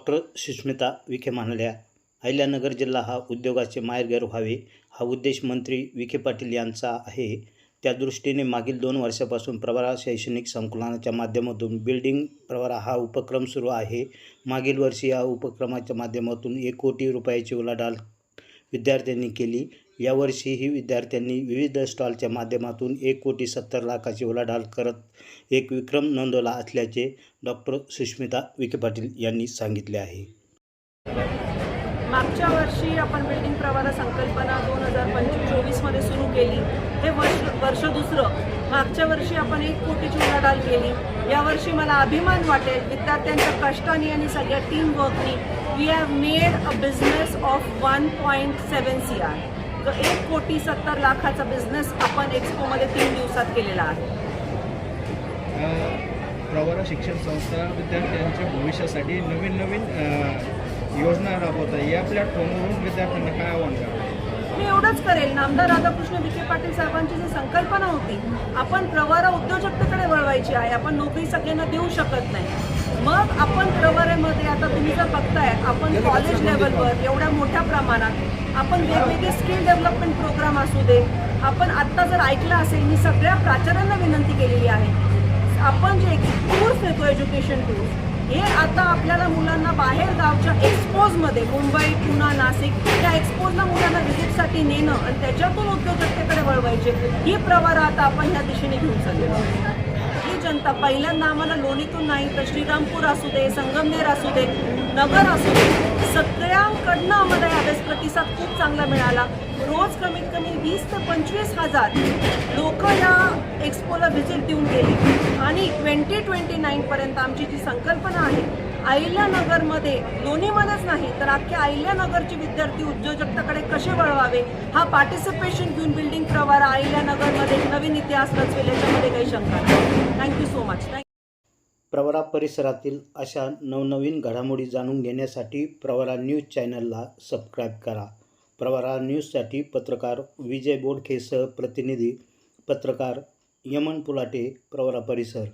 Doctor Sushmita Vikhe म्हणाल्या अहिल्यानगर जिल्हा हा उद्योगाचे माहेरघर व्हावे हा उद्देश मंत्री विखे पाटील यांचा आहे. त्या दृष्टीने मागील दोन वर्षापासून प्रवरा शैक्षणिक संकुलनाच्या माध्यमातून बिल्डिंग प्रवरा हा उपक्रम सुरू आहे. मागील वर्षी या उपक्रमाच्या माध्यमातून एक कोटी रुपयाची उलाढाल विद्यार्थ्यांनी केली. यावर्षीही विद्यार्थ्यांनी विविध स्टॉलच्या माध्यमातून एक कोटी सत्तर लाखाची उलाढाल करत एक विक्रम नोंदवला असल्याचे डॉक्टर सुष्मिता विखे पाटील यांनी सांगितले आहे. मागच्या वर्षी आपण बिल्डिंग प्रवारा संकल्पना दोन हजार पंचवीस चोवीसमध्ये सुरू केली. हे वर्ष वर्ष दुसरं. मागच्या वर्षी आपण एक कोटीची उलाढाल केली. यावर्षी मला अभिमान वाटेल. विद्यार्थ्यांच्या कष्टाने आणि सगळ्या team वर्कनी we have made a business of one point seven C R जो एक कोटी सत्तर लाखाचा बिझनेस आपण एक्सपोमध्ये तीन दिवसात केलेला आहे. प्रवरा शिक्षण संस्था विद्यार्थ्यांच्या भविष्यासाठी नवीन नवीन योजना राबवत आहे. या प्लॅटफॉर्मवरून विद्यार्थ्यांना काय आव्हान करतात एवढंच करेल. नामदार राधाकृष्ण विखे पाटील साहेबांची जी संकल्पना होती आपण प्रवारा उद्योजकतेकडे वळवायची आहे. आपण नोकरी सगळ्यांना देऊ शकत नाही. मग आपण प्रवारामध्ये आता तुम्ही जर बघताय आपण कॉलेज लेवलवर एवढ्या मोठ्या प्रमाणात आपण वेगवेगळे स्किल डेव्हलपमेंट प्रोग्राम असू दे आपण आत्ता जर ऐकलं असेल मी सगळ्या प्राचार्यांना विनंती केलेली आहे. आपण जे टूर्स देतो एज्युकेशन टूर्स हे आता आपल्याला मुलांना बाहेर गावच्या एक्सपोजमध्ये मुंबई पुणा नाशिक त्या एक्सपोजला मुलांना व्हिजिटसाठी नेणं आणि त्याच्यातून उद्योजकतेकडे वळवायचे ही प्रवारा आता आपण ह्या दिशेने घेऊन चाललेलो आहोत. ही जनता पहिल्यांदा आम्हाला लोणीतून नाही तर श्रीरामपूर असू दे संगमनेर असू दे नगर असू दे सगळ्यांकडनं आम्हाला यावेळेस प्रतिसाद खूप चांगला मिळाला रोज कमीत कमी वीस ते पंचवीस हजार लोक या एक्सपोला व्हिजिट देऊन गेली. आणि ट्वेंटी ट्वेंटी नाईनपर्यंत आमची जी संकल्पना आहे अहिल्यानगरमध्ये दोन्हीमध्येच नाही तर अख्ख्या अहिल्यानगरचे विद्यार्थी उद्योजकताकडे कसे वळवावे? हा पार्टिसिपेशन घेऊन बिल्डिंग प्रवारा अहिल्यानगरमध्ये एक नवीन इतिहास रचवेल याच्यामध्ये काही शंका नाही. Thank you so much thank you Pravara परिसरातील अशा नवनवीन घडामोडी जाणून घेण्यासाठी प्रवरा न्यूज चॅनलला सबस्क्राईब करा. प्रवरा न्यूजसाठी पत्रकार विजय बोडखेसह प्रतिनिधी पत्रकार यमन पुलाटे प्रवरा परिसर.